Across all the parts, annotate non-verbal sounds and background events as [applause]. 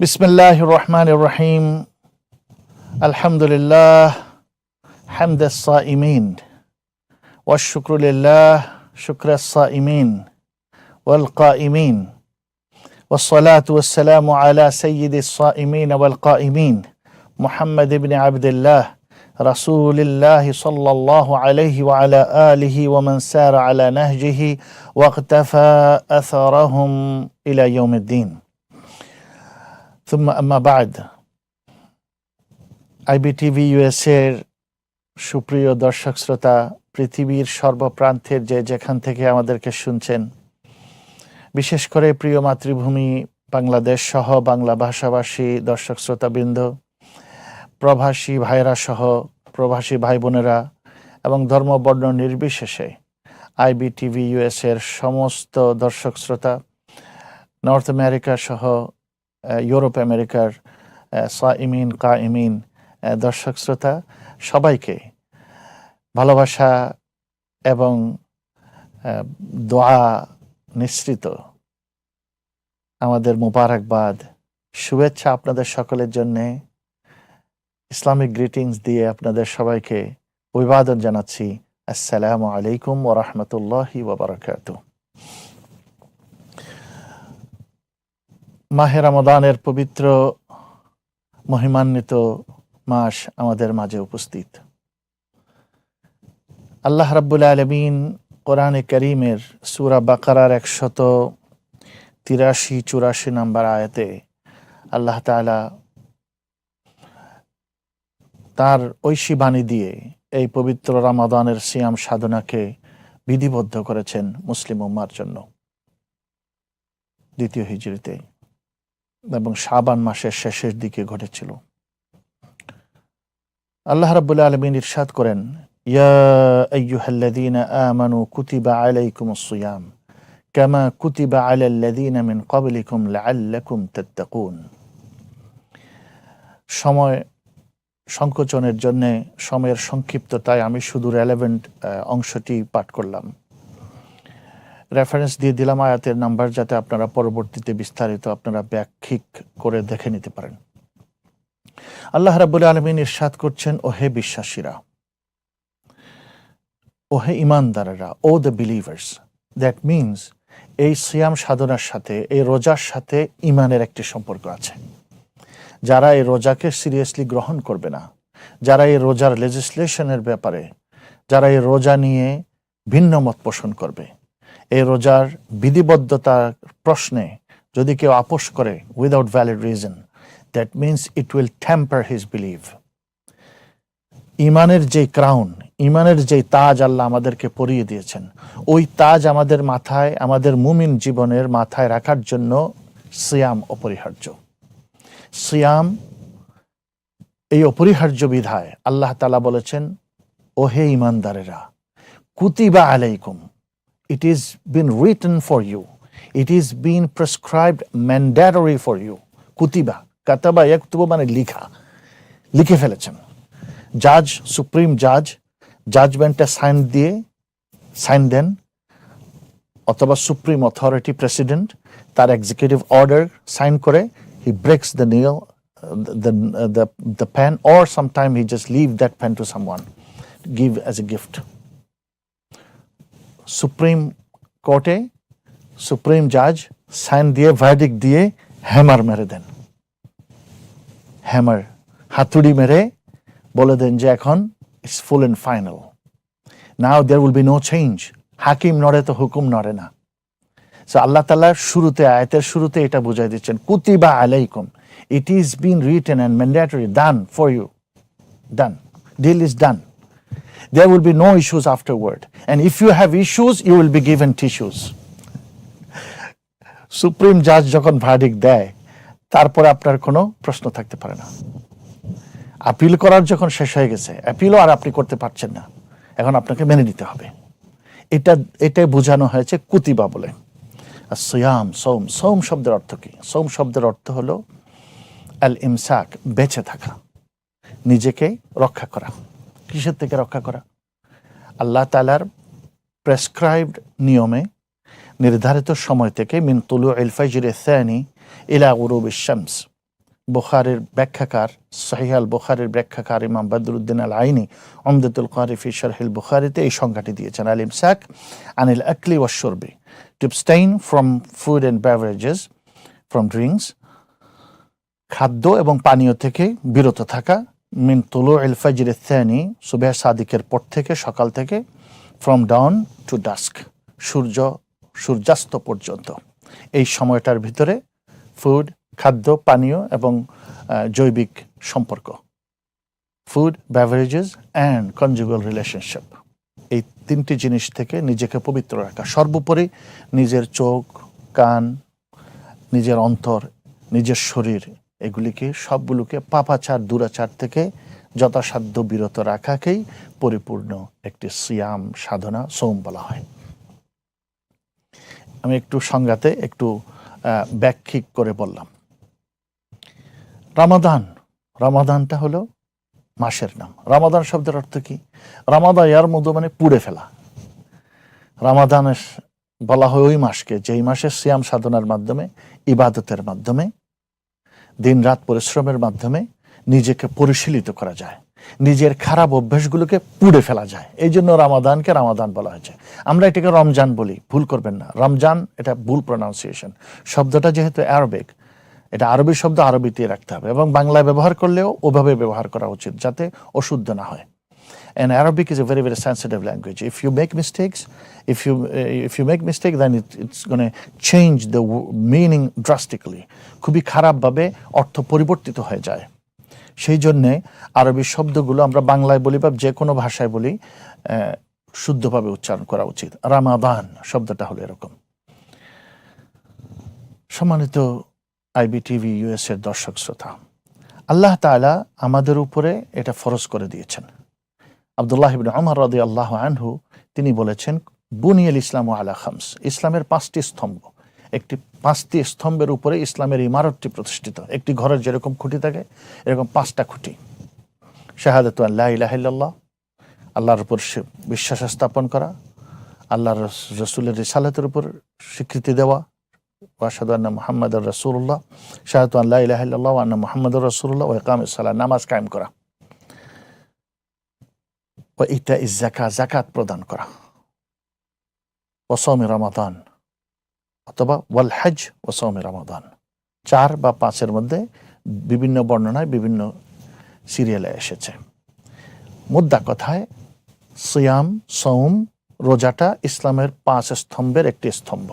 بسم الله الرحمن الرحيم الحمد لله حمد الصائمين والشكر لله شكر الصائمين والقائمين والصلاة والسلام على سيد الصائمين والقائمين محمد بن عبد الله رسول الله صلى الله عليه وعلى آله ومن سار على نهجه واقتفى أثرهم إلى يوم الدين ثم أما بعد IBTV ইউএসএর সুপ্রিয় দর্শক শ্রোতা পৃথিবীর সর্বপ্রান্তের যে যেখান থেকে আমাদেরকে শুনছেন বিশেষ করে প্রিয় মাতৃভূমি বাংলাদেশ সহ বাংলা ভাষাভাষী দর্শক শ্রোতাবৃন্দ প্রবাসী ভাইরা সহ প্রবাসী ভাই বোনেরা এবং ধর্মবর্ণ নির্বিশেষে আইবিটিভি ইউএসএর সমস্ত দর্শক শ্রোতা নর্থ আমেরিকা সহ আহ, ইউরোপ, আমেরিকার সাইমিন, কাইমিন দর্শক, শ্রোতা, সবাইকে ভালোবাসা এবং দোয়া নিঃসৃত আমাদের মুবারকবাদ, শুভেচ্ছা আপনাদের সকলের জন্যে। ইসলামিক গ্রিটিংস দিয়ে আপনাদের সবাইকে অভিবাদন জানাচ্ছি। আসসালামু আলাইকুম ও রহমতুল্লাহি ওবরাকাত মাহে রমদানের পবিত্র মহিমান্বিত মাস আমাদের মাঝে উপস্থিত। আল্লাহ রাব্বুল আলমিন কোরআনে করিমের সুরা বাকারার একশত তিরাশি চুরাশি নাম্বার আয়াতে আল্লাহ তাআলা তার ঐশী বাণী দিয়ে এই পবিত্র রামাদানের সিয়াম সাধনাকে বিধিবদ্ধ করেছেন মুসলিম উম্মার জন্য। দ্বিতীয় হিজড়িতে এবং শাবান মাসের শেষের দিকে ঘটেছিল। আল্লাহ রাব্বুল আলমিন ইরশাদ করেন, ইয়া কুতিবা কুতিবা মিন সময় সংকোচনের জন্য, সময়ের সংক্ষিপ্ততায় আমি শুধু রেলেভেন্ট অংশটি পাঠ করলাম। রেফারেন্স দিয়ে দিলাম আয়াতের নাম্বার যাতে আপনারা পরবর্তীতে বিস্তারিত আপনারা ব্যাখ্যিক করে দেখে নিতে পারেন। আল্লাহ রাবুল আলমিন ইরশাদ করছেন ও হে বিশ্বাসীরা ও হে ইমানদারেরা, O the believers, that means এই সিয়াম সাধনার সাথে, এই রোজার সাথে ইমানের একটি সম্পর্ক আছে। যারা এই রোজাকে সিরিয়াসলি গ্রহণ করবে না, যারা এই রোজার লেজিসলেশনের ব্যাপারে, যারা এই রোজা নিয়ে ভিন্ন মত পোষণ করবে এই রোজার বিধিবদ্ধতার প্রশ্নে যদি কেউ আপোষ করে without valid reason that means it will tamper his belief ইমানের যে ক্রাউন ইমানের যে তাজ আল্লাহ আমাদেরকে পরিয়ে দিয়েছেন, ওই তাজ আমাদের মাথায়, আমাদের মুমিন জীবনের মাথায় রাখার জন্য সিয়াম অপরিহার্য। সিয়াম, এই অপরিহার্য বিধায় আল্লাহ তালা বলেছেন, ওহে ইমানদারেরা, কুতিবা আলাইকুম it is been written for you it is been prescribed mandatory for you কুতিবা কাতাবা ইয়াকতুবু মানে লিখা লিখে ফেলেছেন জাজ সুপ্রিম জাজ জাজমেন্টে সাইন দিয়ে সাইন দেন অথবা সুপ্রিম অথরিটি প্রেসিডেন্ট তার এক্সিকিউটিভ অর্ডার সাইন করে he breaks the nil the, the, the pen or sometime he just leave that pen to someone give as a gift supreme কোর্টে supreme জাজ sign দিয়ে verdict দিয়ে hammer মেরে দেন। Hammer হাতুড়ি মেরে বলে দেন যে এখন it's full and final now there will be no change হাকিম নড়ে তো হুকুম নড়ে না। সো আল্লাহ তাল্লাহ শুরুতে, আয়াতের শুরুতে এটা বুঝাই দিচ্ছেন কুতি কুতিবা আলাইকুম। It is been written and mandatory done for you done deal is done there will be no issues afterward. And if you have issues, you will be given tissues. Supreme জাজ যখন ভার্ডিক দেয় তারপরে আপনার কোনো প্রশ্ন থাকতে পারে না। আপিল করার যখন শেষ হয়ে গেছে অ্যাপিলও আর আপনি করতে পারছেন না। এখন আপনাকে মেনে নিতে হবে। এটা এটাই বোঝানো হয়েছে কুতিবা বলে। আর সোয়াম সোম সোম শব্দের অর্থ কি? সোম শব্দের অর্থ হলো আল ইমসাক বেঁচে থাকা। নিজেকে রক্ষা করা। কিসের থেকে রক্ষা করা। আল্লাহ তালার প্রেসক্রাইবড নিয়মে নির্ধারিত সময় থেকে মিন তুলু সানি ইলা উরুব শামস। বুখারের ব্যাখ্যাকার সহিহাল বুখারের ব্যাখ্যাকার ইমাম বদরুদ্দিন আল আইনি অমদুল কারি ফি শারহিল বুখারিতে এই সংজ্ঞাটি দিয়েছেন। আল ইমসাক আনিল আকলি ওয়া শরবি। To abstain from food and beverages from drinks খাদ্য এবং পানীয় থেকে বিরত থাকা মিন তুলু ইল ফাজর থানি সুবেহ সাদিকের পর থেকে, সকাল থেকে ফ্রম ডাউন টু ডাস্ক সূর্য, সূর্যাস্ত পর্যন্ত। এই সময়টার ভিতরে ফুড খাদ্য, পানীয় এবং জৈবিক সম্পর্ক। Food beverages and conjugal relationship এই তিনটি জিনিস থেকে নিজেকে পবিত্র রাখা। সর্বোপরি নিজের চোখ, কান, নিজের অন্তর, নিজের শরীর এগুলিকে সবগুলোকে পাপাচার, দুরাচার থেকে যথাসাধ্য বিরত রাখাকেই পরিপূর্ণ একটি সিয়াম সাধনা, সোম বলা হয়। আমি একটু সংজ্ঞাতে একটু ব্যাখ্যিক করে বললাম। রামাদান, রামাদানটা হলো মাসের নাম। রামাদান শব্দের অর্থ কি? রামাদা ইয়ার মধ্যে মানে পুড়ে ফেলা। রামাদানের বলা হয় ওই মাসকে, যেই মাসে সিয়াম সাধনার মাধ্যমে, ইবাদতের মাধ্যমে দিন রাত পরিশ্রমের মাধ্যমে নিজেকে পরিশীলিত করা যায়। নিজের খারাপ অভ্যাসগুলোকে পুড়ে ফেলা যায়। এই জন্য রামাদানকে রামাদান বলা হয়েছে। আমরা এটাকে রমজান বলি। ভুল করবেন না। রমজান, এটা ভুল প্রনাউন্সিয়েশন শব্দটা যেহেতু অ্যারবিক এটা আরবি শব্দ আরবিতে রাখতে হবে এবং বাংলায় ব্যবহার করলেও ওভাবে ব্যবহার করা উচিত যাতে অশুদ্ধ না হয়। And Arabic is a very very sensitive language. If you make mistakes, if you uh, if you make mistake, then it, it's going to change the meaning drastically. খুবই খারাপভাবে অর্থ পরিবর্তিত হয়ে যায় সেই জন্যে আরবি শব্দগুলো আমরা বাংলায় বলি বা যে কোনো ভাষায় বলি শুদ্ধভাবে উচ্চারণ করা উচিত রামাদান শব্দটা হলো এরকম সম্মানিত আইবিটিভি ইউএস এর দর্শক শ্রোতা আল্লাহ তাআলা আমাদের উপরে এটা ফরজ করে দিয়েছেন আবদুল্লাহ ইবিন আমর রদি আল্লাহ আনহু, তিনি বলেছেন, বুনিয়াল ইসলাম ও আলা খামস ইসলামের পাঁচটি স্তম্ভ। একটি, পাঁচটি স্তম্ভের উপরে ইসলামের ইমারতটি প্রতিষ্ঠিত। একটি ঘরের যেরকম খুঁটি থাকে, এরকম পাঁচটা খুঁটি। শাহাদাত আল্লাহ ইলাহিল্লাহ আল্লাহর উপর বিশ্বাস স্থাপন করা, আল্লাহর রসুলের রিসালাতের উপর স্বীকৃতি দেওয়া ওয়াসাদু আন্না মোহাম্মদ রসুল্লাহ শাহাদু আল্লাহ ইলাহিল্লাহ আন্না মোহাম্মদ রসুল্লাহ ও একাম সাল্লাহ নামাজ কায়েম করা। ও ইটা ইজ জাকা জাকাত প্রদান করা। ওসৌমি রমাদান, অথবা ওয়াল হজ ওসৌমি রমাদান। চার বা পাঁচের মধ্যে বিভিন্ন বর্ণনায় বিভিন্ন সিরিয়ালে এসেছে। মুদ্রা কথায় সিয়াম সৌম রোজাটা ইসলামের পাঁচ স্তম্ভের একটি স্তম্ভ।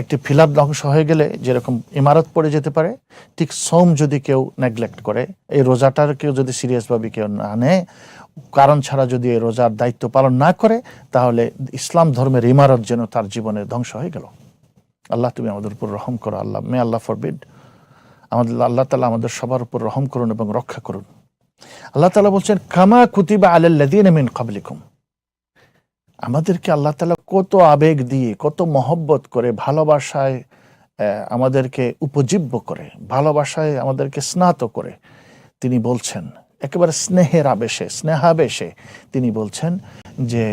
একটি ফিলার ধ্বংস হয়ে গেলে যেরকম ইমারত পড়ে যেতে পারে, ঠিক সোম যদি কেউ নেগলেক্ট করে, এই রোজাটার কেউ যদি সিরিয়াসভাবে কেউ না নেয় কারণ ছাড়া যদি এই রোজার দায়িত্ব পালন না করে, তাহলে ইসলাম ধর্মের ইমারত যেন তার জীবনে ধ্বংস হয়ে গেল। আল্লাহ তুমি আমাদের উপর রহম করো, আল্লাহ মে আল্লাহ ফরবিড আমাদের, আল্লাহ তালা আমাদের সবার উপর রহম করুন এবং রক্ষা করুন। আল্লাহ তালা বলছেন, কামা কুতিবা আলাল্লাদিন কাবলিকুম আমাদেরকে আল্লাহ তালা কত আবেগ দিয়ে, কত মহব্বত করে ভালোবাসায় আমাদেরকে উপজীব্য করে, ভালোবাসায় আমাদেরকে স্নাত করে। তিনি বলছেন, একেবারে স্নেহের আবেশে, স্নেহাবেশে তিনি বলছেন যে,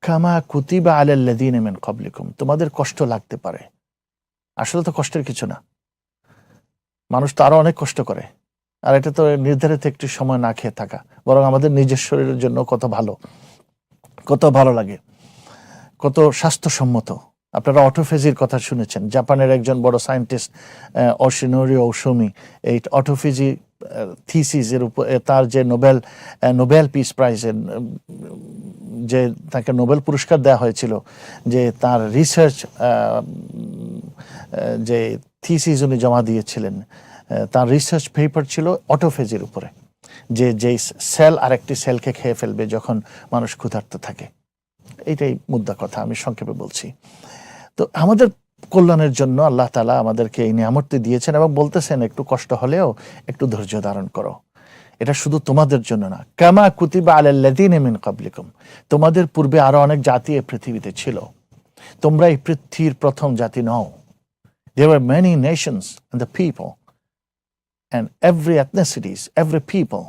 কামা কুতিবা আলাল্লাদিন মিন কাবলিকুম তোমাদের কষ্ট লাগতে পারে। আসলে তো কষ্টের কিছু না। মানুষ তো আরও অনেক কষ্ট করে। আর এটা তো নির্ধারিত একটি সময় না খেয়ে থাকা। বরং আমাদের নিজের শরীরের জন্য কত ভালো কত ভালো লাগে। কত স্বাস্থ্যসম্মত। আপনারা অটোফেজির কথা শুনেছেন। জাপানের একজন বড় সায়েন্টিস্ট অশিনোরি ঔসমি এই অটোফেজি থিসিসের উপর তার যে নোবেল নোবেল পিস প্রাইজের যে তাকে নোবেল পুরস্কার দেওয়া হয়েছিল, যে তার রিসার্চ যে থিসিস উনি জমা দিয়েছিলেন তার রিসার্চ পেপার ছিল অটোফেজির উপরে, যে, যেই সেল আরেকটি সেলকে খেয়ে ফেলবে যখন মানুষ ক্ষুধার্ত থাকে। এইটাই মুদ্রা কথা আমি সংক্ষেপে বলছি। তো আমাদের কল্যাণের জন্য আল্লাহ তালা আমাদেরকে এই নিয়ামতটি দিয়েছেন এবং বলতেছেন একটু কষ্ট হলেও একটু ধৈর্য ধারণ করো। এটা শুধু তোমাদের জন্য না। কামা কুতিবা আলাল্লাদিন মিন কাবলিকুম তোমাদের পূর্বে আরও অনেক জাতি এই পৃথিবীতে ছিল। তোমরা এই পৃথিবীর প্রথম জাতি নও। There were many nations and the people and every ethnicities, every people,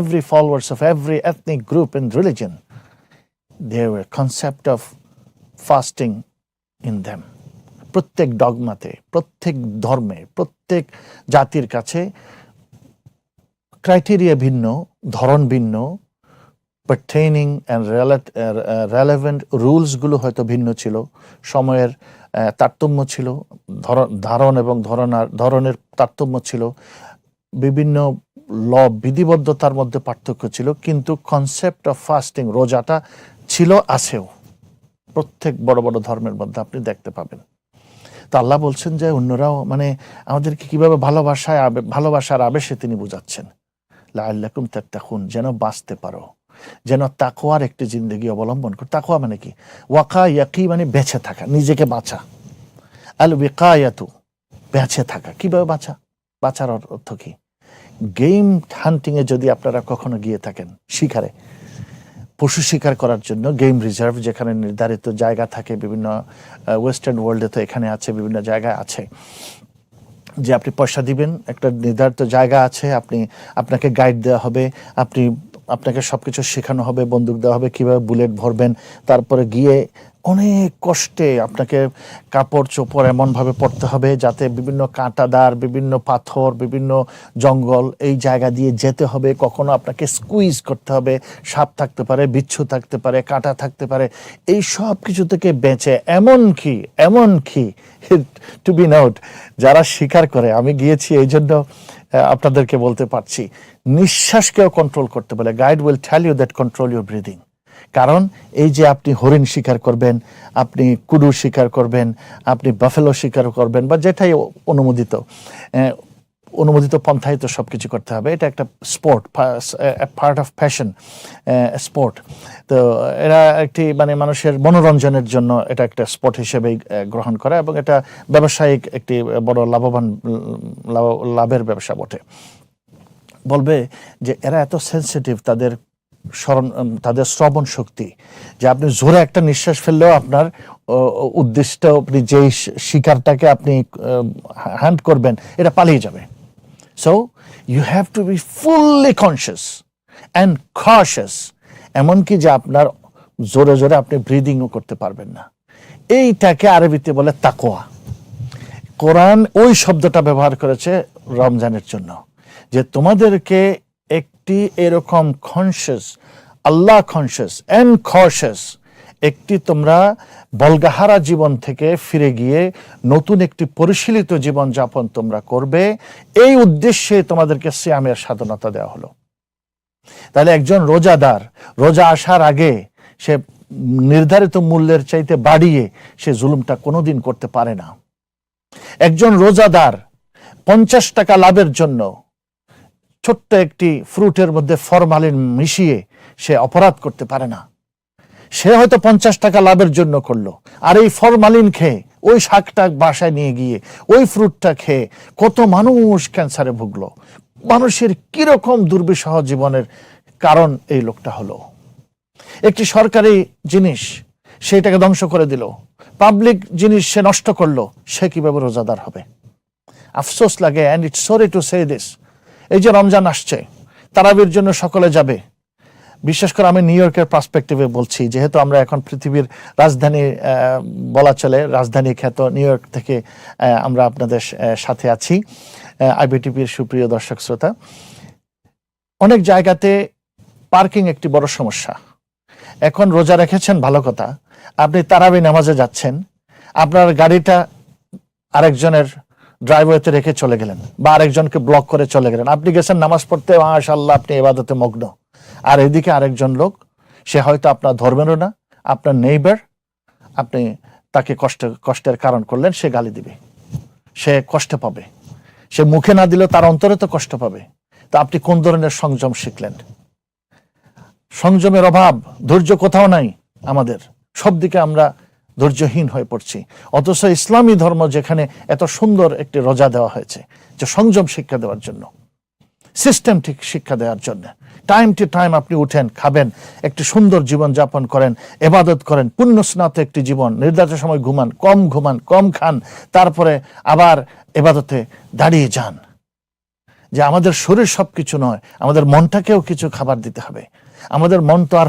every followers of every ethnic group and religion, there were concept of fasting in them. প্রত্যেক ডগমাতে প্রত্যেক ধর্মে প্রত্যেক জাতির কাছে ক্রাইটেরিয়া ভিন্ন ধরন ভিন্ন পার্টেনিং অ্যান্ড রেলেভেন্ট রুলসগুলো হয়তো ভিন্ন ছিল সময়ের আহ, তারতম্য ছিল ধর- ধারণ এবং ধরনার ধরনের তারতম্য ছিল বিভিন্ন ল বিধিবদ্ধতার মধ্যে পার্থক্য ছিল কিন্তু কনসেপ্ট অফ ফাস্টিং রোজাটা ছিল, আছেও। প্রত্যেক বড় বড় ধর্মের মধ্যে আপনি দেখতে পাবেন। তা আল্লাহ বলছেন যে, অন্যরাও মানে আমাদেরকে কীভাবে ভালোবাসায় ভালোবাসার আবেশে তিনি বুঝাচ্ছেন। লাল্লাকুম তাত্তাকুন যেন বাঁচতে পারো। যেন তাকোয়ার একটি জিন্দগি অবলম্বন করো তাকোয়া মানে কি? ওয়াকা ইয়াকি মানে বেঁচে থাকা, নিজেকে বাঁচা। আল ওয়েকায়াতু বেঁচে থাকা। কীভাবে বাঁচা? বাঁচার অর্থ কি? গেম হান্টিংয়ে যদি আপনারা কখনো গিয়ে থাকেন শিকারে পশু শিকার করার জন্য গেম রিজার্ভ যেখানে নির্ধারিত জায়গা থাকে, বিভিন্ন ওয়েস্টার্ন ওয়ার্ল্ডে তো এখানে আছে, বিভিন্ন জায়গায় আছে। যে আপনি পয়সা দিবেন, একটা নির্ধারিত জায়গা আছে, আপনি, আপনাকে গাইড দেওয়া হবে, আপনি, আপনাকে সবকিছু শেখানো হবে, বন্দুক দেওয়া হবে, কীভাবে বুলেট ভরবেন তারপরে গিয়ে অনেক কষ্টে আপনাকে কাপড় চোপড় এমনভাবে পড়তে হবে যাতে বিভিন্ন কাঁটাদার, বিভিন্ন পাথর, বিভিন্ন জঙ্গল এই জায়গা দিয়ে যেতে হবে। কখনো আপনাকে স্কুইজ করতে হবে, সাপ থাকতে পারে, বিচ্ছু থাকতে পারে, কাঁটা থাকতে পারে। এই সব কিছু থেকে বেঁচে এমন কি এমন কি? টু বি নোট যারা স্বীকার করে, আমি গিয়েছি এই জন্য আপনাদেরকে বলতে পারছি। নিঃশ্বাসকেও কন্ট্রোল করতে বলে। Guide will tell you that control your breathing কারণ এই যে আপনি হরিণ শিকার করবেন আপনি কুডু শিকার করবেন আপনি বাফেলো শিকার করবেন বা যেটাই অনুমোদিত অনুমোদিত পন্থায় তো সব কিছু করতে হবে। এটা একটা sport part of fashion sport তো এরা একটি মানে মানুষের মনোরঞ্জনের জন্য এটা একটা স্পোর্ট হিসেবেই আহ, গ্রহণ করে এবং এটা ব্যবসায়িক একটি বড় লাভবান লাভ- লাভের ব্যবসা বটে। বলবে যে এরা এত সেন্সিটিভ তাদের স্মরণ তাদের শ্রবণ শক্তি। যে আপনি জোরে একটা নিঃশ্বাস ফেললেও আপনার উদ্দিষ্ট আপনি যেই শিকারটাকে আপনি হ্যান্ড করবেন, এটা পালিয়ে যাবে। So you have to be fully conscious and cautious এমনকি যে আপনার জোরে জোরে আপনি ব্রিদিংও করতে পারবেন না। এইটাকে আরবিতে বলে তাকোয়া কোরআন ওই শব্দটা ব্যবহার করেছে রমজানের জন্য, যে তোমাদেরকে একটি এরকম conscious Allah conscious and conscious একটি তোমরা বলগাহারা জীবন থেকে ফিরে গিয়ে নতুন একটি পরিশীলিত জীবন যাপন তোমরা করবে। এই উদ্দেশ্যে তোমাদেরকে সিয়ামের স্বাধীনতা দেওয়া হলো। তাহলে একজন রোজাদার, রোজা আসার আগে সে নির্ধারিত মূল্যের চাইতে বাড়িয়ে সে জুলুমটা কোনোদিন করতে পারে না। একজন রোজাদার পঞ্চাশ টাকা লাভের জন্য ছোট্ট একটি ফ্রুটের মধ্যে ফরমালিন মিশিয়ে সে অপরাধ করতে পারে না। সে হয়তো পঞ্চাশ টাকা লাভের জন্য করল। আর এই ফরমালিন খেয়ে, ওই শাকটা বাসায় নিয়ে গিয়ে, ওই ফ্রুটটা খেয়ে কত মানুষ ক্যান্সারে ভুগলো। মানুষের কীরকম দুর্বিষহ জীবনের কারণ এই লোকটা হলো। একটি সরকারি জিনিস সেইটাকে ধ্বংস করে দিল। পাবলিক জিনিস সে নষ্ট করল, সে কীভাবে রোজাদার হবে? আফসোস লাগে and it's sorry to say this এই যে রমজান আসছে, তারাবির জন্য সকলে যাবে। বিশেষ করে আমি নিউ ইয়র্কের পার্সপেক্টিভে বলছি, যেহেতু আমরা এখন পৃথিবীর রাজধানী বলা চলে, রাজধানী খ্যাত নিউ ইয়র্ক থেকে আমরা আপনাদের সাথে আছি আইবিটিপির সুপ্রিয় দর্শক শ্রোতা। অনেক জায়গাতে পার্কিং একটি বড় সমস্যা। এখন রোজা রেখেছেন, ভালো কথা। আপনি তারাবি নামাজে যাচ্ছেন, আপনার গাড়িটা আরেকজনের ড্রাইভওয়েতে রেখে চলে গেলেন বা আরেকজনকে ব্লক করে চলে গেলেন। আপনি গেছেন নামাজ পড়তে মাশাল্লাহ আপনি এবাদতে মগ্ন। আর এদিকে আরেকজন লোক, সে হয়তো আপনার ধর্মেরও না, আপনার নেইবার আপনি তাকে কষ্ট, কষ্টের কারণ করলেন, সে গালি দিবে। সে কষ্ট পাবে। সে মুখে না দিলেও তার অন্তরে তো কষ্ট পাবে। তা আপনি কোন ধরনের সংযম শিখলেন? সংযমের অভাব, ধৈর্য কোথাও নাই আমাদের। সব দিকে আমরা ধৈর্যহীন হয়ে পড়ছি। অথচ ইসলামী ধর্ম যেখানে এত সুন্দর একটি রোজা দেওয়া হয়েছে, যে সংযম শিক্ষা দেওয়ার জন্য সিস্টেম ঠিক শিক্ষা দেওয়ার জন্য টাইম টু টাইম আপনি উঠেন, খাবেন, একটি সুন্দর জীবন যাপন করেন, এবাদত করেন পুণ্য স্নাত একটি জীবন, নির্ধারিত সময় ঘুমান, কম ঘুমান, কম খান, তারপরে আবার এবাদতে দাঁড়িয়ে যান। যে আমাদের শরীর সব কিছু নয়, আমাদের মনটাকেও কিছু খাবার দিতে হবে। আমাদের মন তো আর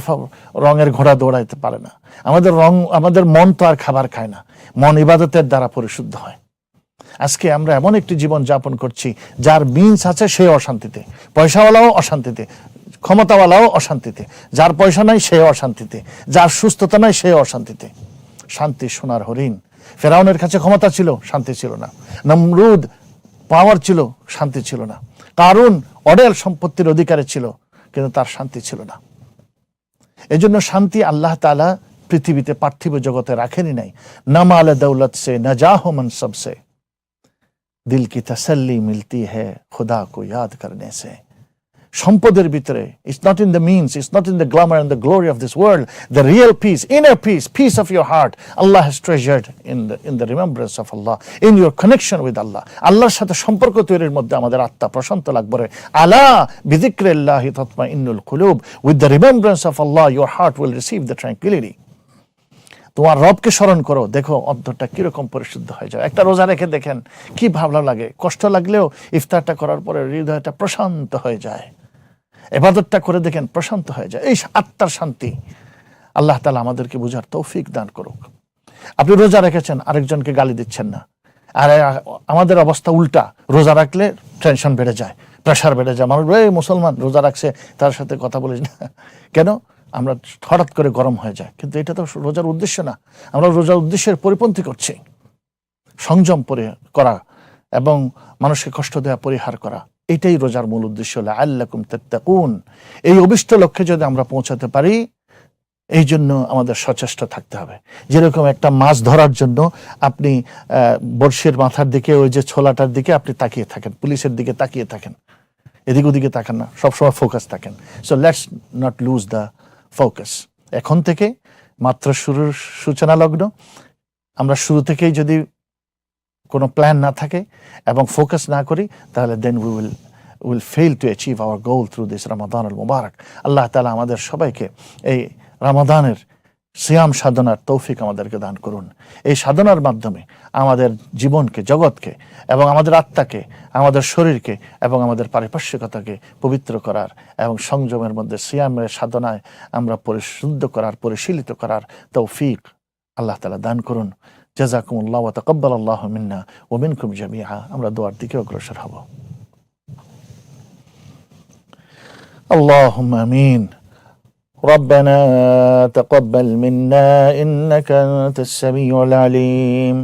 রঙের ঘোড়া দৌড়াইতে পারে না। আমাদের রং, আমাদের মন তো আর খাবার খায় না। মন ইবাদতের দ্বারা পরিশুদ্ধ হয়। আজকে আমরা এমন একটি জীবন যাপন করছি, যার মিন্স আছে সে অশান্তিতে। পয়সাওয়ালাও অশান্তিতে। ক্ষমতাওয়ালাও অশান্তিতে। যার পয়সা নাই সে অশান্তিতে। যার সুস্থতা নাই সে অশান্তিতে। শান্তি সোনার হরিণ। ফেরাউনের কাছে ক্ষমতা ছিল, শান্তি ছিল না। নমরুদ পাওয়ার ছিল, শান্তি ছিল না। কারণ অডেল সম্পত্তির অধিকারে ছিল কিন্তু তার শান্তি ছিল না। এজন্য শান্তি আল্লাহ তালা পৃথিবীতে পার্থিব জগতে রাখেনি নাই। নমাল দৌলত সে, নজাহ মনসব সে দিল কি তসল্লি মিলতি হ্যাঁ খুদা কো ইয়াদ করনে সে। সম্পদের ভিতরে it's not in the means it's not in the glamour and the glory of this world the real peace inner peace peace of your heart Allah has treasured in the in the remembrance of Allah in your connection with Allah আল্লাহর সাথে সম্পর্ক তৈরির মধ্যে আমাদের আত্মা প্রশান্ত লাগবে আলা বিদিক্রিল্লাহি তৎমা ইন্নুল কুলুব with the remembrance of Allah your heart will receive the tranquillity তোমার রবকে স্মরণ করো, দেখো অন্তরটা কীরকম পরিশুদ্ধ হয়ে যায়। একটা রোজা রেখে দেখেন, কি ভালো লাগে? কষ্ট লাগলেও ইফতারটা করার পরে হৃদয়টা প্রশান্ত হয়ে যায়। এবাদতটা করে দেখেন প্রশান্ত হয়ে যায়। এই আত্মার শান্তি আল্লাহ তালা আমাদেরকে বুঝার তৌফিক দান করুক। আপনি রোজা রেখেছেন, আরেকজনকে গালি দিচ্ছেন না। আর আমাদের অবস্থা উল্টা। রোজা রাখলে টেনশন বেড়ে যায় প্রেশার বেড়ে যায়। মানুষ এই মুসলমান রোজা রাখছে, তার সাথে কথা বলিস না। [laughs] কেন? আমরা হঠাৎ করে গরম হয়ে যায়। কিন্তু এটা তো রোজার উদ্দেশ্য না। আমরা রোজার উদ্দেশ্যের পরিপন্থী করছি। সংযম পরি, করা এবং মানুষকে কষ্ট দেওয়া পরিহার করা। এটাই রোজার মূল উদ্দেশ্য। হলো আল্লাকুম তাত্তাকুন। এই অভিষ্ট লক্ষ্যে যদি আমরা পৌঁছাতে পারি, এই জন্য আমাদের সচেষ্ট থাকতে হবে। যেরকম একটা মাছ ধরার জন্য আপনি বড়শির মাথার দিকে, ওই যে ছোলাটার দিকে আপনি তাকিয়ে থাকেন, পুলিশের দিকে তাকিয়ে থাকেন। এদিক ওদিকে তাকান না, সবসময় ফোকাস থাকেন। So let's not lose the focus এখন থেকে, মাত্র শুরুর সূচনা লগ্ন। আমরা শুরু থেকেই যদি কোনো প্ল্যান না থাকে এবং ফোকাস না করি, তাহলে then we will will fail to achieve our goal through this Ramadan আল মুবারক আল্লাহ তালা আমাদের সবাইকে এই রামাদানের সিয়াম সাধনার তৌফিক আমাদেরকে দান করুন। এই সাধনার মাধ্যমে আমাদের জীবনকে, জগৎকে এবং আমাদের আত্মাকে, আমাদের শরীরকে এবং আমাদের পারিপার্শ্বিকতাকে পবিত্র করার এবং সংযমের মধ্যে সিয়ামের সাধনায় আমরা পরিশুদ্ধ করার, পরিশীলিত করার তৌফিক আল্লাহ তালা দান করুন। জাজাকুমুল্লাহ ওয়া তাকাব্বাল আল্লাহ মিন্না ও মিনকুম জামিআ আমরা দোয়ার দিকে অগ্রসর হব اللهم امين ربنا تقبل منا انك انت السميع العليم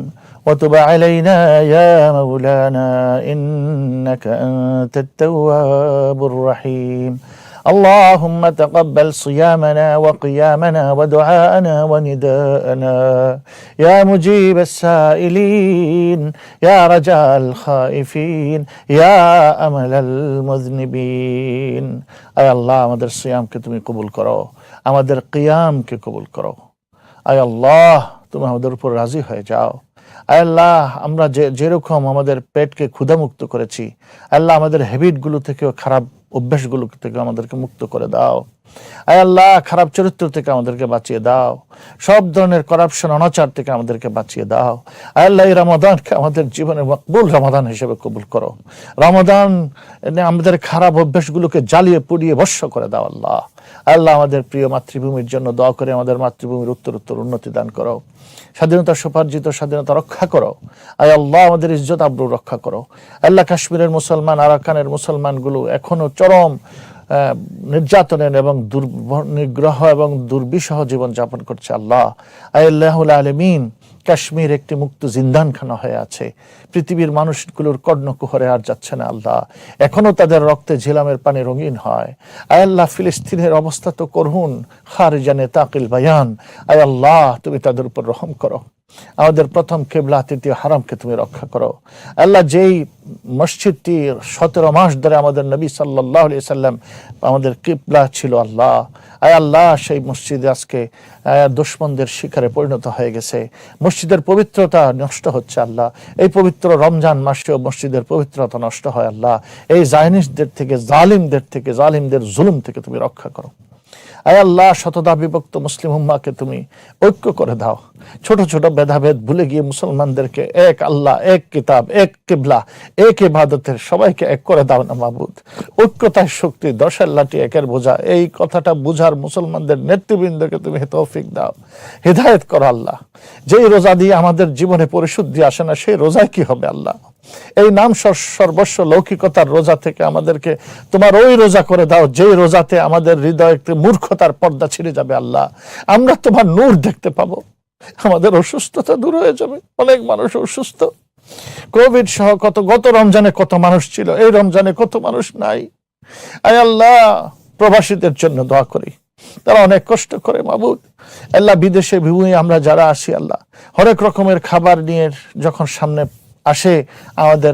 وتب علينا يا مولانا انك انت التواب الرحيم اللهم تقبل صيامنا وقيامنا ودعاءنا ونداءنا يا مجيب السائلين يا رجاء الخائفين يا امل المذنبين আয় আল্লাহ আমাদের সিয়ামকে তুমি কবুল করো আমাদের কিয়ামকে কবুল করো আয় আল্লাহ তুমি আমাদের উপর রাজি হয়ে যাও আয় আল্লাহ আমরা যে যেরকম আমাদের পেটকে ক্ষুধামুক্ত করেছি আল্লাহ আমাদের হ্যাবিটগুলো থেকেও খারাপ অভ্যাসগুলো থেকে আমাদেরকে মুক্ত করে দাও। আয় আল্লাহ, খারাপ চরিত্র থেকে আমাদেরকে বাঁচিয়ে দাও। সব ধরনের করাপশন অনাচার থেকে আমাদেরকে বাঁচিয়ে দাও। আয় আল্লাহ, এই রমাদানকে আমাদের জীবনে মকবুল রমাদান হিসেবে কবুল করো। রমাদান আমাদের খারাপ অভ্যাসগুলোকে জ্বালিয়ে পুড়িয়ে বর্ষ করে দাও আল্লাহ। আল্লাহ আমাদের প্রিয় মাতৃভূমির জন্য দয়া করে আমাদের মাতৃভূমির উত্তর উত্তর উন্নতি দান করো। স্বাধীনতা সুপার্জিত স্বাধীনতা রক্ষা করো। আয় আল্লাহ আমাদের ইজ্জত আব্রু রক্ষা করো। আল্লাহ কাশ্মীরের মুসলমান, আরাকানের মুসলমানগুলো এখনও চরম নির্যাতনের এবং নিগ্রহ এবং দুর্বিষহ জীবন যাপন করছে আল্লাহ। আল্লাহুল আলমিন কাশ্মীর একটি মুক্ত জিন্দানখানা হয়ে আছে। পৃথিবীর মানুষগুলোর কর্ণকুহরে আর যাচ্ছে না আল্লাহ। এখনও তাদের রক্তে ঝিলামের পানি রঙিন হয়। আয় আল্লাহ, ফিলিস্তিনের অবস্থা তো করুন খারিজানে তাকিল বায়ান। আয় আল্লাহ, তুমি তাদের উপর রহম করো। আমাদের প্রথম কেবলা, তৃতীয় হারামকে তুমি রক্ষা করো। আল্লাহ যেই মসজিদটি সতেরো মাস ধরে আমাদের নবী সাল্লাহ সাল্লাম আমাদের কিবলা ছিল আল্লাহ। আয় আল্লাহ, সেই মসজিদে আজকে দুশ্মনদের শিকারে পরিণত হয়ে গেছে। মসজিদের পবিত্রতা নষ্ট হচ্ছে আল্লাহ। এই পবিত্র রমজান মাসেও মসজিদের পবিত্রতা নষ্ট হয় আল্লাহ। এই জায়নিসদের থেকে, জালিমদের থেকে, জালিমদের জুলুম থেকে তুমি রক্ষা করো। আয় আল্লাহ শতদা বিভক্ত মুসলিম উম্মাকে তুমি ঐক্য করে দাও। ছোট ছোট ভেদাভেদ ভুলে গিয়ে মুসলমানদেরকে এক আল্লাহ, এক কিতাব, এক কিবলা, এক ইবাদতের সবাইকে এক করে দাও না মাবুদ। ঐক্যতার শক্তি, দশের লাঠি, একের বোঝা, এই কথাটা বুঝার মুসলমানদের নেতৃবৃন্দকে তুমি তৌফিক দাও। হেদায়েত করো আল্লাহ। যেই রোজা দিয়ে আমাদের জীবনে পরিশুদ্ধি আসে না, সেই রোজায় কি হবে আল্লাহ? এই নাম সর্বস্ব লৌকিকতার রোজা থেকে আমাদেরকে তোমার ওই রোজা করে দাও, যেই রোজাতে আমাদের হৃদয়ে একটি মূর্খতার পর্দা ছিঁড়ে যাবে আল্লাহ। আমরা তোমার নূর দেখতে পাবো। আমাদের অসুস্থতা দূর হয়ে যাবে। অনেক মানুষ অসুস্থ। কোভিড সহ কত গত রমজানে কত মানুষ ছিল, এই রমজানে কত মানুষ নাই। আয় আল্লাহ, প্রবাসীদের জন্য দোয়া করি। তারা অনেক কষ্ট করে, মাবুদ। আল্লাহ বিদেশে বিভূমি আমরা যারা আসি, আল্লাহ। হরেক রকমের খাবার নিয়ে যখন সামনে আসে, আমাদের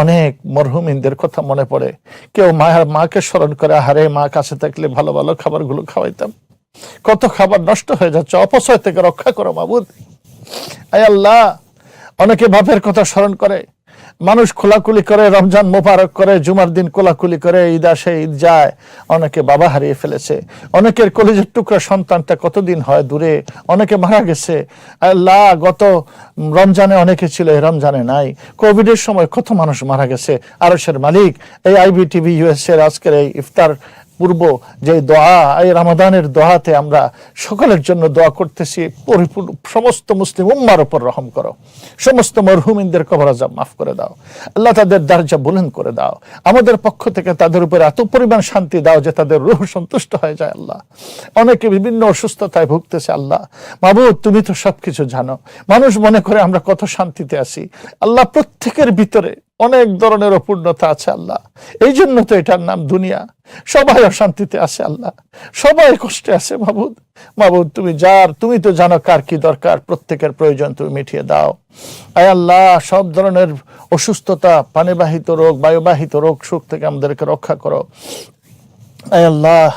অনেক মরহুমিনদের কথা মনে পড়ে। কেউ মায়ের মাকে স্মরণ করে হারে মা কাছে থাকলে ভালো ভালো খাবারগুলো খাওয়াইতাম। কত খাবার নষ্ট হয়ে যাচ্ছে, অপচয় থেকে রক্ষা করো মাবুদ। আয় আল্লাহ, অনেকে বাপের কথা স্মরণ করে মানুষ খোলাকুলি করে, রমজান মোবারক করে, জুমার দিন কোলাকুলি করে, ঈদ আসে, ঈদ যায়, অনেকে বাবা হারিয়ে ফেলেছে। অনেকের কলেজের টুকরা সন্তানটা কতদিন হয় দূরে? অনেকে মারা গেছে। আল্লাহ, গত রমজানে অনেকে ছিল, এই রমজানে নাই। কোভিডের সময় কত মানুষ মারা গেছে? আরসের মালিক, এই আইবি টিভি ইউএস এর আজকের এই ইফতার পূর্ব যে দোয়া, এই রামাদানের দোয়াতে আমরা সকলের জন্য দোয়া করতেছি, পরিপূর্ণ, সমস্ত মুসলিম উম্মার উপর রহম করো। সমস্ত মরহুমিনদের কবর আজাব মাফ করে দাও। আল্লাহ তাদের দরজা বুলন্দ করে দাও। আমাদের পক্ষ থেকে তাদের উপর এত পরিমাণ শান্তি দাও যে তাদের রুহ সন্তুষ্ট হয়ে যায় আল্লাহ। অনেকে বিভিন্ন অসুস্থতায় ভুগতেছে আল্লাহ। মাবুদ, তুমি তো সবকিছু জানো। মানুষ মনে করে আমরা কত শান্তিতে আছি। আল্লাহ প্রত্যেকের ভিতরে অনেক ধরনের অপূর্ণতা আছে আল্লাহ। এই জন্য তো এটার নাম দুনিয়া। সবাই অশান্তিতে আছে আল্লাহ। সবাই কষ্টে আছে মাবুদ। মাবুদ, তুমি যার, তুমি তো জানো কার কি দরকার। প্রত্যেকের প্রয়োজন তুমি মিটিয়ে দাও। আয় আল্লাহ, সব ধরনের অসুস্থতা, পানিবাহিত রোগ, বায়ুবাহিত রোগ, সুখ থেকে আমাদেরকে রক্ষা করো। আয় আল্লাহ,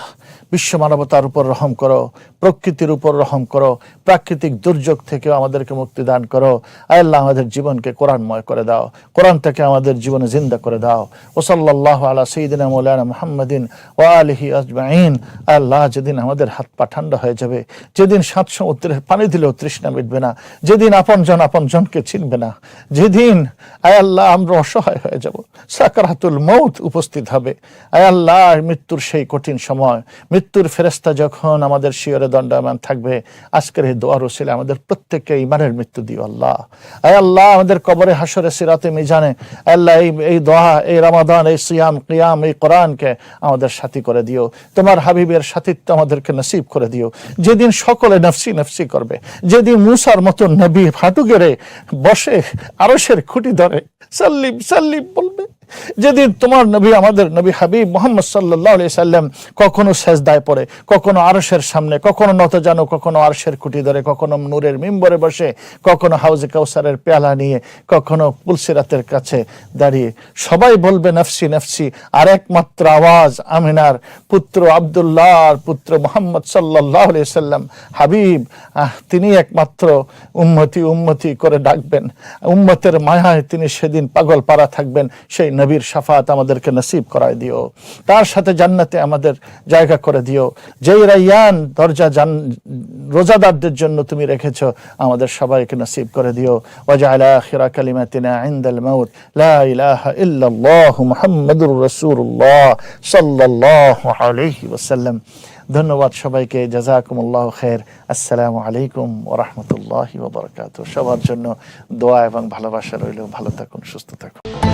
বিশ্ব মানবতার উপর রহম করো। প্রকৃতির উপর রহম করো, প্রাকৃতিক দুর্যোগ থেকেও আমাদেরকে মুক্তি দান করো। আল্লাহ, আমাদের জীবনকে কোরআনময় করে দাও কোরআন থেকে আমাদের জীবনে জিন্দা করে দাও। ওসল্লাহ আলা সঈদিনা মৌলানা মোহাম্মদিন ও আলহি আজমাইন। আল্লাহ, যেদিন আমাদের হাত পা ঠান্ডা হয়ে যাবে, যেদিন সাত সমুদ্রের পানি দিলেও তৃষ্ণা মিটবে না, যেদিন আপনজন আপনজনকে চিনবে না, যেদিন, আয় আল্লাহ, আমরা অসহায় হয়ে যাব, সাকারাতুল মৌত উপস্থিত হবে। আয় আল্লাহ, মৃত্যুর সেই কঠিন সময়, মৃত্যুর ফেরেস্তা যখন আমাদের শিয়রে দণ্ডায়মান থাকবে। আজকের এই দোয়ার ওসিলে আমাদের প্রত্যেককে ইমানের মৃত্যু দিও আল্লাহ। আয় আল্লাহ, আমাদের কবরে হাসরে সিরাতে, মিজানে, আল্লাহ, এই এই দোয়া, এই রামাদান, এই সিয়াম, কিয়াম, এই কোরআনকে আমাদের সাথী করে দিও। তোমার হাবিবের সাথিত্ব আমাদেরকে নসিব করে দিও। যেদিন সকলে নফসি নফসি করবে, যেদিন মুসার মতো নবী হাঁটু গেড়ে বসে আরসের খুঁটি ধরে সাল্লিম সাল্লিম বলবে যেদিন তোমার নবী, আমাদের নবী হাবিব মোহাম্মদ সাল্লাহ সাল্লাম কখনো সেজদায় পড়ে, কখনো আরশের সামনে, কখনো নত জানো কখনো আরশের খুঁটি ধরে, কখনো নূরের মিম্বরে বসে, কখনো হাউজে কাউসারের পেয়ালা নিয়ে, কখনো পুলসিরাতের কাছে দাঁড়িয়ে। সবাই বলবে, নফসি নফসি। আর একমাত্র আওয়াজ আমিনার পুত্র আবদুল্লাহর পুত্র মোহাম্মদ সাল্লাহ সাল্লাম। হাবিব তিনি একমাত্র উম্মতি উম্মতি করে ডাকবেন। উম্মতের মায়ায় তিনি সেদিন পাগল পারা থাকবেন। সেই নবীর সাফাত আমাদেরকে নসিব করায় দিও। তার সাথে জান্নাতে আমাদের জায়গা করে দিও। যেই রাইয়ান দরজা জান, রোজাদারদের জন্য তুমি রেখেছ, আমাদের সবাইকে নসিব করে দিও। ওয়াজআলা আখিরা কালিমাতিনা ইনদাল মাউত। লা ইলাহা ইল্লাল্লাহু মুহাম্মাদুর রাসূলুল্লাহ সাল্লাল্লাহু আলাইহি ওয়াসাল্লাম। ধন্যবাদ সবাইকে, জাজাকুমুল্লাহ খের। আসসালামু আলাইকুম ওরহমতুল্লাহি ওবরাকাত সবার জন্য দোয়া এবং ভালোবাসা রইল। ভালো থাকুন, সুস্থ থাকুন।